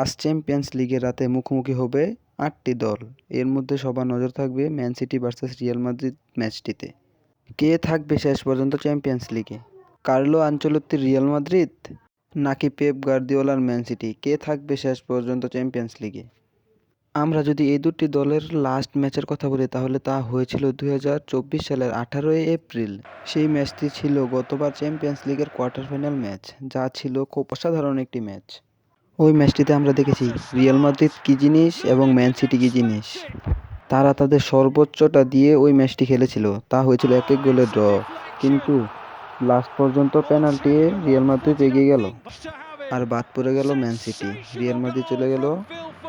আজ চ্যাম্পিয়ন্স লিগের রাতে মুখোমুখি হবে আটটি দল। এর মধ্যে সবার নজর থাকবে Man City versus Real Madrid ম্যাচটিতে কে থাকবে শেষ পর্যন্ত চ্যাম্পিয়ন্স লিগে কার্লো আঞ্চলত্তির রিয়াল মাদ্রিদ নাকি পেপ গার্দিওলার ম্যান সিটি কে থাকবে শেষ পর্যন্ত চ্যাম্পিয়ন্স লিগে আমরা যদি এই দুটি দলের লাস্ট ম্যাচের কথা বলি, তাহলে তা হয়েছিল দুই হাজার চব্বিশ সালের আঠারোই এপ্রিল। সেই ম্যাচটি ছিল গতবার চ্যাম্পিয়ন্স লিগের কোয়ার্টার ফাইনাল ম্যাচ যা ছিল খুব অসাধারণ একটি ম্যাচ ওই ম্যাচটিতে আমরা দেখেছি রিয়াল মাদ্রিদ কী জিনিস এবং ম্যান সিটি কী জিনিস। তারা তাদের সর্বোচ্চটা দিয়ে ওই ম্যাচটি খেলেছিল। তা হয়েছিল এক এক গোলের ড্র। কিন্তু লাস্ট পর্যন্ত পেনাল্টি রিয়াল মাদ্রিদ এগিয়ে গেল। আর বাদ পড়ে গেল ম্যান সিটি। রিয়াল মাদ্রিদ চলে গেল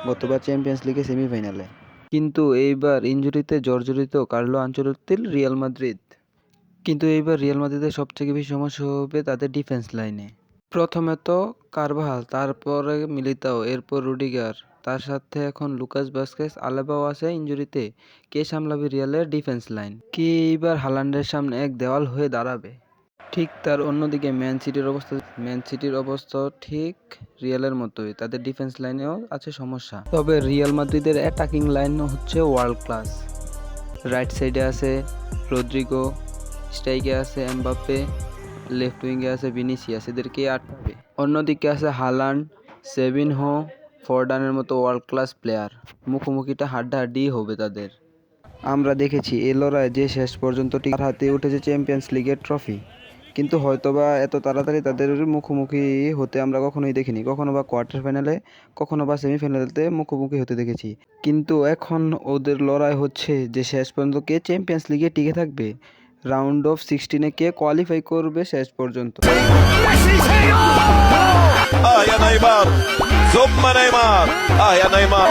গতবার চ্যাম্পিয়ন্স লিগে সেমিফাইনালে। কিন্তু এইবার ইনজুরিতে জর্জরিত কার্লো আঞ্চলত্তির রিয়াল মাদ্রিদ। কিন্তু এইবার রিয়াল মাদ্রিদের সবথেকে বেশি সমস্যা হবে তাদের ডিফেন্স লাইনে। প্রথমে তো কারভাল তারপরে মিলিতাও, এরপর রুডিগার। তার সাথে এখন লুকাস বাস্কেস আলেবাও আছে ইনজুরিতে কে সামলাবে রিয়ালের ডিফেন্স লাইন? কে এইবার হালান্ডের সামনে এক দেওয়াল হয়ে দাঁড়াবে? ঠিক তার অন্যদিকে ম্যান সিটির অবস্থা, ম্যান সিটির অবস্থা ঠিক রিয়ালের মতোই। তাদের ডিফেন্স লাইনেও আছে সমস্যা। তবে রিয়াল মাদ্রিদের অ্যাটাকিং লাইন হচ্ছে ওয়ার্ল্ড ক্লাস। রাইট সাইডে আছে রদ্রিগো, স্ট্রাইকে আছে এমবাপ্পে। লেফট উইংয়ে আছে ভিনিসিয়াস, এদেরকে আটকাবে অন্যদিকে আছে হালান্ড সেভিনহো, ফরডানের মতো ওয়ার্ল্ড ক্লাস প্লেয়ার মুখোমুখিটা হাড্ডাহাড্ডি হবে তাদের। আমরা দেখেছি এই লড়াই যে শেষ পর্যন্ত টি- তার হাতে উঠেছে চ্যাম্পিয়ন্স লিগের ট্রফি কিন্তু হয়তোবা এত তাড়াতাড়ি তাদের মুখোমুখি হতে আমরা কখনোই দেখিনি। কখনো বা কোয়ার্টার ফাইনালে কখনো বা সেমিফাইনালেতে মুখোমুখি হতে দেখেছি। কিন্তু এখন ওদের লড়াই হচ্ছে যে শেষ পর্যন্ত কে চ্যাম্পিয়ন্স লিগে টিকে থাকবে রাউন্ড অফ সিক্সটিনে কে কোয়ালিফাই করবে শেষ পর্যন্ত اه يا نيمار ثم نيمار اه يا نيمار